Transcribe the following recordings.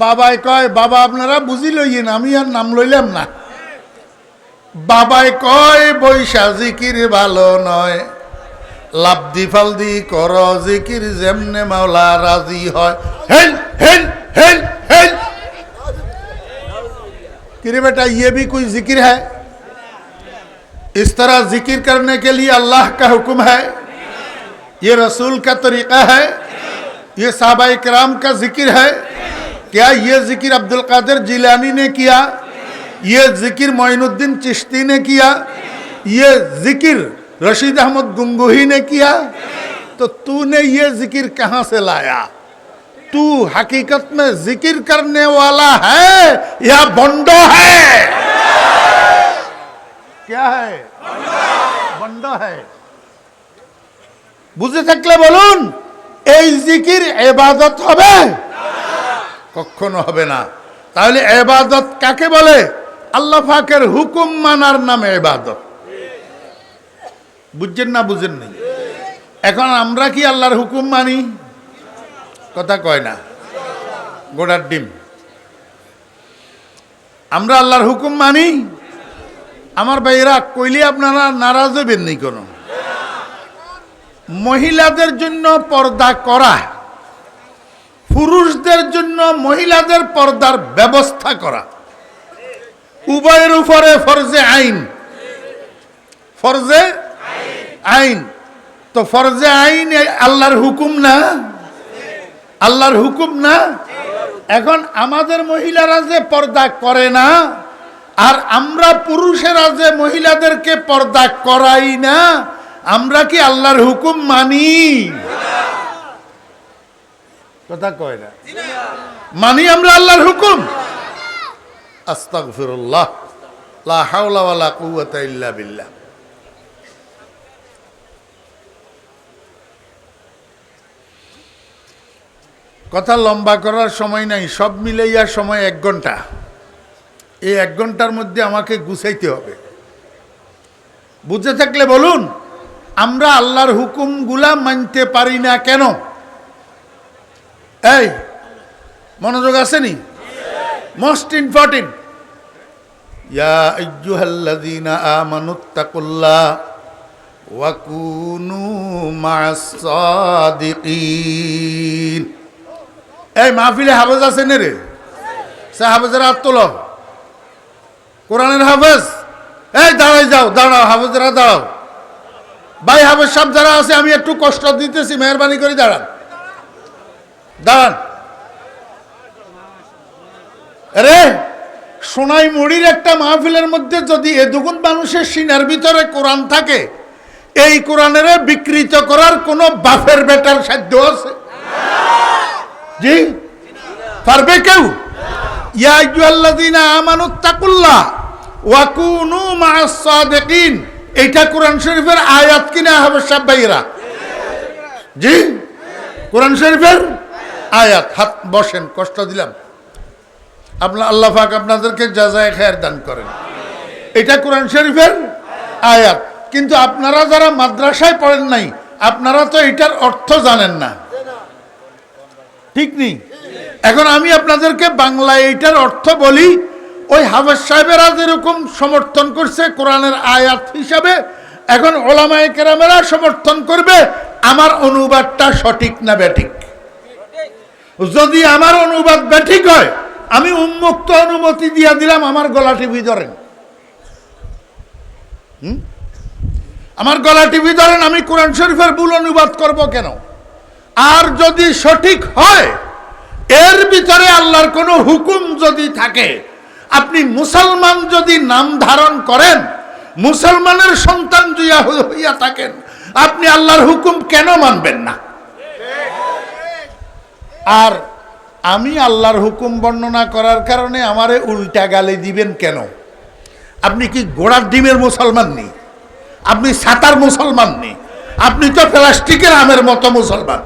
বাবাই কয় বাবা আপনারা বুঝি লইয়েন আমি আর নাম লইলাম না বাবাই কয় বৈশা জিকির ভালো নয় লাভদি ফালদি কর জিকির যেমনে মাওলা রাজি হয় হেল হেল হেল হেল किरे बेटा ये भी कोई जिक्र है इस तरह जिक्र करने के लिए अल्लाह का हुक्म है ये रसूल का तरीका है ये साहबा कराम का जिक्र है क्या ये जिक्र अब्दुल कादिर जिलानी ने किया ये जिक्र मोइनुद्दीन चिश्ती ने किया ये जिक्र रशीद अहमद गुंगोही ने किया तो तूने ये जिक्र कहाँ से लाया तू हकीकत में जिक्र करने वाला है या बंडो है क्या है बंडो है বুঝে থাকলে বলুন এই জিকির এবাদত হবে কখনো হবে না। তাহলে এবাদত কাকে বলে? আল্লাহ পাকের হুকুম মানার নামে এবাদত। বুঝছেন না বুঝেন নি এখন আমরা কি আল্লাহর হুকুম মানি? কথা কয় না। গোড়ার ডিম। আমরা আল্লাহর হুকুম মানি? আমার ভাইয়েরা, কইলে আপনারা নারাজ হবেন নি কোনো। মহিলাদের জন্য পর্দা করা পুরুষদের জন্য মহিলাদের পর্দার ব্যবস্থা করা। উভয়ের উপরে ফরজে আইন। ফরজে আইন। তো ফরজে আইন আল্লাহর হুকুম না? আল্লাহর হুকুম না? এখন আমাদের মহিলারা যে পর্দা করে না, আর আমরা পুরুষেরা যে মহিলাদেরকে পর্দা করাই না, আমরা কি আল্লাহর হুকুম মানি? কথা কয় না। মানি আমরা আল্লাহর হুকুম। কথা লম্বা করার সময় নাই, সব মিলাইয়া সময় এক ঘণ্টা। এই এক ঘণ্টার মধ্যে আমাকে গুছাইতে হবে। বুঝে থাকলে বলুন, আমরা আল্লাহর হুকুমগুলা মানতে পারি না কেন? এই, মনোযোগ আসেনি? মোস্ট ইম্পর্টেন্ট ইয়া হাফেজ আছে নে রে? সে হাফেজের হাত তোলো কোরআনের হাফেজ? এই, দাঁড়াই যাও, দাঁড়াও, হাফেজরা দাঁড়াও। ভাই, হাফেজ সব যারা আছে, আমি একটু কষ্ট দিতেছি, মেহরবানি করে দাঁড়ান। দাঁড়ান। আরে, সোনাই মুড়ির একটা মাহফিলের মধ্যে যদি এ দুগুণ মানুষের সিনার ভিতরে কোরআন থাকে, এই কোরআনের বিকৃত করার কোনো বাফের বেটার সাধ্য আছে? জি? পারবে কেউ? এইটা কোরআন শরীফের আয়াত কিনা হবে সব ভাইরা জি? কোরআন শরীফের আয়াত, হাত বসেন, কষ্ট দিলাম। আপনার আল্লাহ পাক আপনাদেরকে জাজায় খায়ের দান করেন। এটা কোরআন শরীফের আয়াত। কিন্তু আপনারা যারা মাদ্রাসায় পড়েন নাই, আপনারা তো এটার অর্থ জানেন না। ঠিক নেই? এখন আমি আপনাদেরকে বাংলায় এইটার অর্থ বলি, ওই হাফেজ সাহেবেরা যেরকম সমর্থন করছে কোরআনের আয়াত হিসাবে, এখন ওলামায় কেরামেরা সমর্থন করবে, আমার অনুবাদটা সঠিক না ব্যাঠিক যদি আমার অনুবাদ ব্যাঠিক হয়, আমি উন্মুক্ত অনুমতি দিয়া দিলাম, আমার গলা টিভি ধরেন? আমার গলা টিভি ধরেন, আমি কোরআন শরীফের ভুল অনুবাদ করব কেন? আর যদি সঠিক হয়, এর ভিতরে আল্লাহর কোনো হুকুম যদি থাকে, আপনি মুসলমান যদি নাম ধারণ করেন, মুসলমানের সন্তান জুয়া হইয়া থাকেন, আপনি আল্লাহর হুকুম কেন মানবেন না? আর আমি আল্লাহর হুকুম বর্ণনা করার কারণে আমারে উল্টা গালি দিবেন কেন? আপনি কি গোড়ার ডিমের মুসলমান নেই আপনি সাতার মুসলমান নেই আপনি তো প্লাস্টিকের আমের মতো মুসলমান।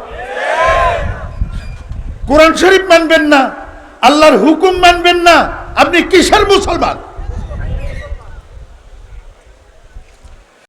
কোরআন শরীফ মানবেন না, আল্লাহর হুকুম মানবেন না, আপনি কিসের মুসলমান?